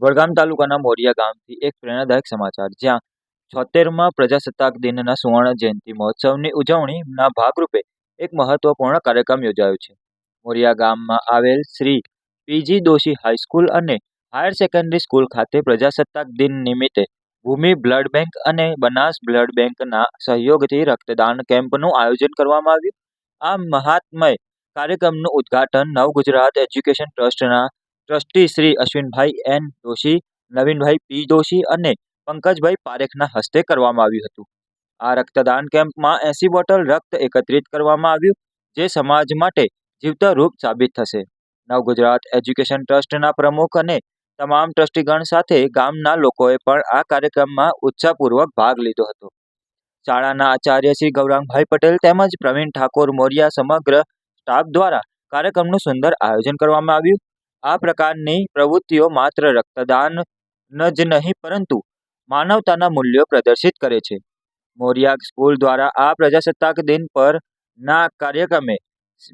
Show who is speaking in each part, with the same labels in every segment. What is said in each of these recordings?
Speaker 1: વડગામ તાલુકાના મોરિયા ગામથી એક પ્રેરણાદાયક સમાચાર. જ્યાં છોતેરમાં પ્રજાસત્તાક દિનના સુવર્ણ જયંતિ મહોત્સવની ઉજવણીના ભાગરૂપે એક મહત્વપૂર્ણ કાર્યક્રમ યોજાયો છે. મોરિયા ગામમાં આવેલ Shri P G Doshi high school અને હાયર સેકન્ડરી સ્કૂલ ખાતે પ્રજાસત્તાક દિન નિમિત્તે ભૂમિ બ્લડ બેંક અને બનાસ બ્લડ બેંકના સહયોગથી રક્તદાન કેમ્પનું આયોજન કરવામાં આવ્યું. આ મહાત્મય કાર્યક્રમનું ઉદ્ઘાટન નવગુજરાત એજ્યુકેશન ટ્રસ્ટના trustee Shri Ashwinbhai N Doshi Navinbhai P Doshi અને પંકજભાઈ પારેખના હસ્તે કરવામાં આવ્યું હતું. આ રક્તદાન કેમ્પમાં એસી બોટલ રક્ત એકત્રિત કરવામાં આવ્યું, જે સમાજ માટે જીવતરૂપ સાબિત થશે. નવગુજરાત એજ્યુકેશન ટ્રસ્ટના પ્રમુખ અને તમામ ટ્રસ્ટીગણ સાથે ગામના લોકોએ પણ આ કાર્યક્રમમાં ઉત્સાહપૂર્વક ભાગ લીધો હતો. શાળાના આચાર્ય શ્રી ગૌરાંગભાઈ પટેલ તેમજ પ્રવીણ ઠાકોર મોરિયા સમગ્ર સ્ટાફ દ્વારા કાર્યક્રમનું સુંદર આયોજન કરવામાં આવ્યું. આ પ્રકારની પ્રવૃત્તિઓ માત્ર રક્તદાન જ નહીં, પરંતુ માનવતાના મૂલ્યો પ્રદર્શિત કરે છે. મોરિયા સ્કૂલ દ્વારા આ પ્રજાસત્તાક દિન પર ના કાર્યક્રમે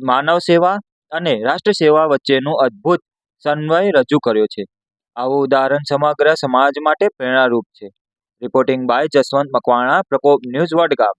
Speaker 1: માનવ સેવા અને રાષ્ટ્ર સેવા વચ્ચેનું અદ્ભુત સમન્વય રજૂ કર્યો છે. આવું ઉદાહરણ સમગ્ર સમાજ માટે પ્રેરણારૂપ છે. Reporting by Jaswant Makwana, Prakop news Vadgam.